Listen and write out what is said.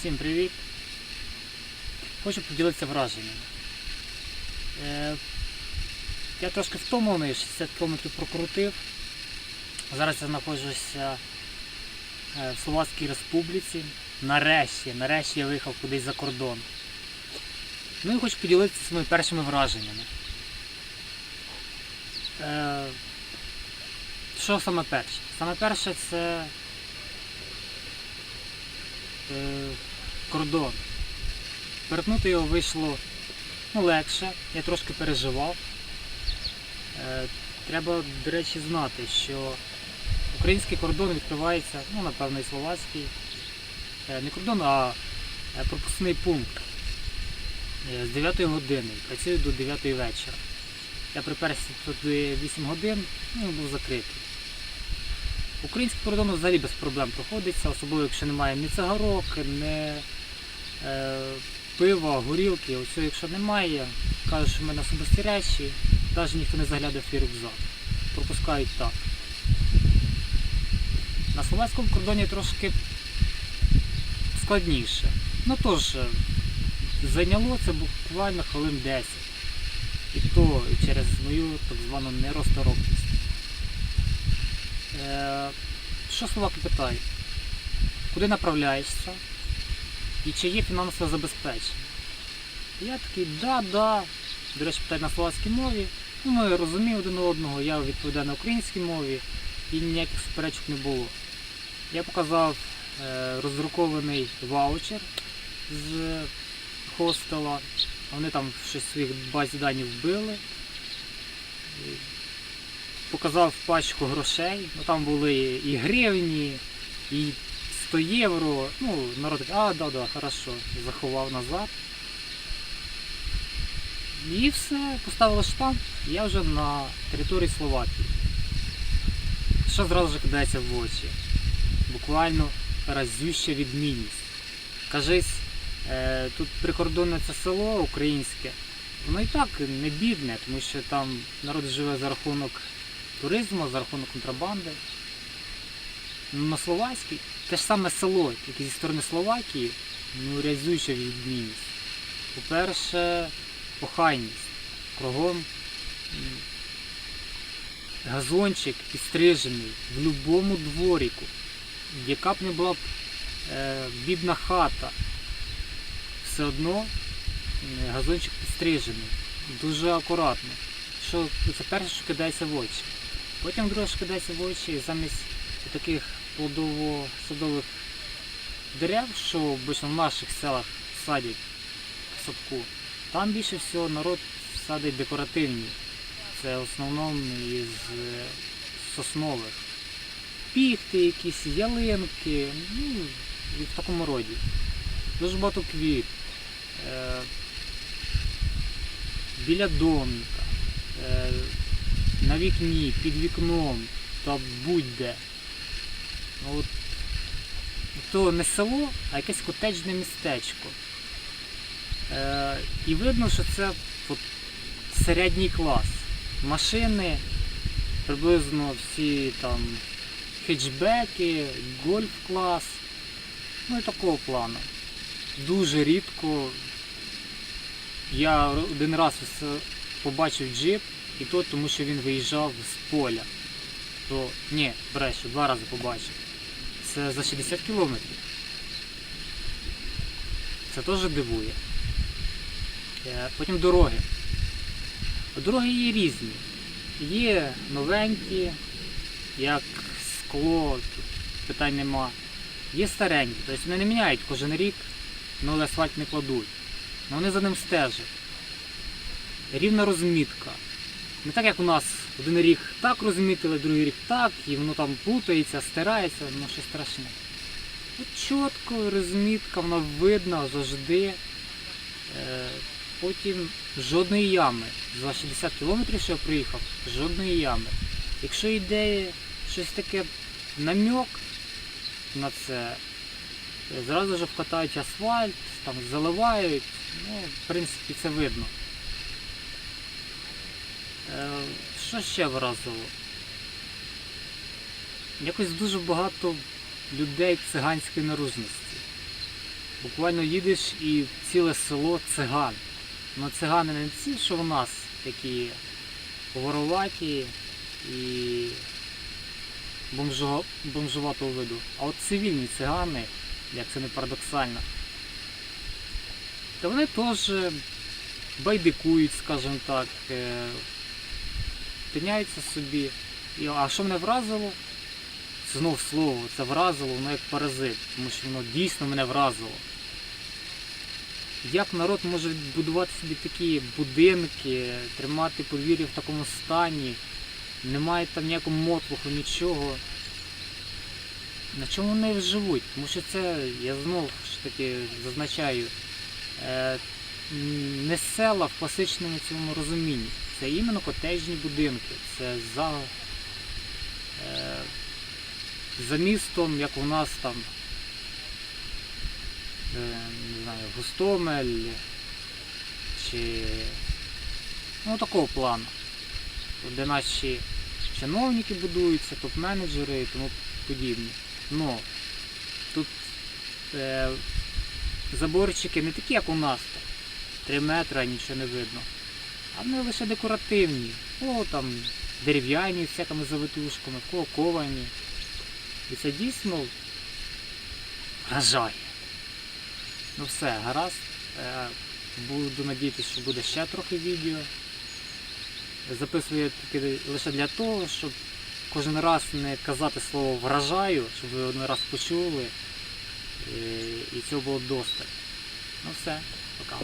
Всім привіт! Хочу поділитися враженнями. Е, я трошки втомлений, 60 км прокрутив. Зараз я знаходжуся е, в Словацькій Республіці. Нарешті, нарешті я виїхав кудись за кордон. Ну і хочу поділитися своїми першими враженнями. Е, що саме перше? Саме перше це е, кордон. Перетнути його вийшло ну, легше, я трошки переживав. Е, треба, до речі, знати, що український кордон відкривається, ну, напевно, і словацький. Е, не кордон, а е, пропускний пункт е, з 9 години. Працює до 9 вечора. Я приперся туди 8 годин, ну, був закритий. Український кордон взагалі без проблем проходиться, особливо якщо немає ні цигарок, ні пива, горілки. Оце якщо немає, кажуть, що в мене особисті речі, навіть ніхто не заглядає в твій рюкзак. Пропускають так. На словацькому кордоні трошки складніше. Ну тож, е, зайняло це буквально хвилин 10. І то через мою так звану неросторопність. Е, що словаки питають? Куди направляєшся? І чи є фінансове забезпечення? Я такий, да, да. До речі, питають на словацькій мові. Ну, ми розуміємо один одного, я відповідаю на українській мові і ніяких суперечок не було. Я показав е, роздрукований ваучер з хостела. Вони там щось в своїх базі даних вбили. Показав пачку грошей. Ну, там були і гривні, і 100 євро. Ну, народ такий, а, да, да, хорошо, заховав назад. І все, поставили штамп, я вже на території Словакії. Що зразу ж кидається в очі? Буквально разюща відмінність. Кажись, е, тут прикордонне це село українське, воно і так не бідне, тому що там народ живе за рахунок туризму, за рахунок контрабанди. На Словацькій те ж саме село, тільки зі сторони Словакії, ну разюча відмінність. По-перше, охайність. Кругом газончик підстрижений в будь-якому дворіку. Яка б не була б е, бідна хата, все одно газончик підстрижений. Дуже акуратно. Що, це перше, що кидається в очі. Потім друге, що кидається в очі, замість таких плодово-садових дерев, що обично в наших селах садять в садку, там більше всього народ садить декоративні. Це в основному із е, соснових. Піхти якісь, ялинки, ну, і в такому роді. Дуже багато квіт. Е, біля домика, е, на вікні, під вікном та будь-де. Ну, от, то не село, а якесь котеджне містечко. Е, і видно, що це от, середній клас. Машини, приблизно всі там хетчбеки, гольф-клас. Ну і такого плану. Дуже рідко. Я один раз побачив джип, і то тому, що він виїжджав з поля. То ні, брешу, два рази побачив. Це за 60 кілометрів. Це теж дивує. Е, Потім дороги. Дороги є різні. Є новенькі, як скло, тут питань нема. Є старенькі, тобто вони не міняють кожен рік, новий асфальт не кладуть. Але вони за ним стежать. Рівна розмітка. Не так як у нас один рік так розмітили, другий рік так, і воно там плутається, стирається, воно щось страшне. От чітко розмітка, вона видна завжди. Е, Потім жодної ями. За 60 кілометрів, що я приїхав, жодної ями. Якщо йде щось таке намек на це, зразу ж вкатають асфальт, там заливають, ну, в принципі, це видно. Е, Що ще вразило? Якось дуже багато людей циганської наружності. Буквально їдеш і ціле село циган. Ну цигани не ці, що в нас такі вороваті і бомжуватого виду. А от цивільні цигани, як це не парадоксально, та вони теж байдикують, скажімо так, тиняються собі. І, а що мене вразило? Це знов слово, це вразило, воно як паразит, тому що воно дійсно мене вразило. Як народ може будувати собі такі будинки, тримати подвір'я в такому стані, немає там ніякого мотлуху, нічого. На чому вони живуть? Тому що це, я знову ж таки зазначаю, е, не села в класичному цьому розумінні. Це іменно котежні будинки. Це за, е, за містом, як у нас там, е, не знаю, Гостомель чи ну такого плану. Де наші чиновники будуються, топ-менеджери і тому подібне. Но тут е, заборчики не такі, як у нас. Три метри, нічого не видно. А вони лише декоративні. О, там дерев'яні з всякими завитушками, ковані. І це дійсно вражає. Ну все, гаразд. Е, Буду надіятися, що буде ще трохи відео. Записую таки лише для того, щоб кожен раз не казати слово вражаю, щоб ви один раз почули. е, І цього було достатньо. Ну все, пока.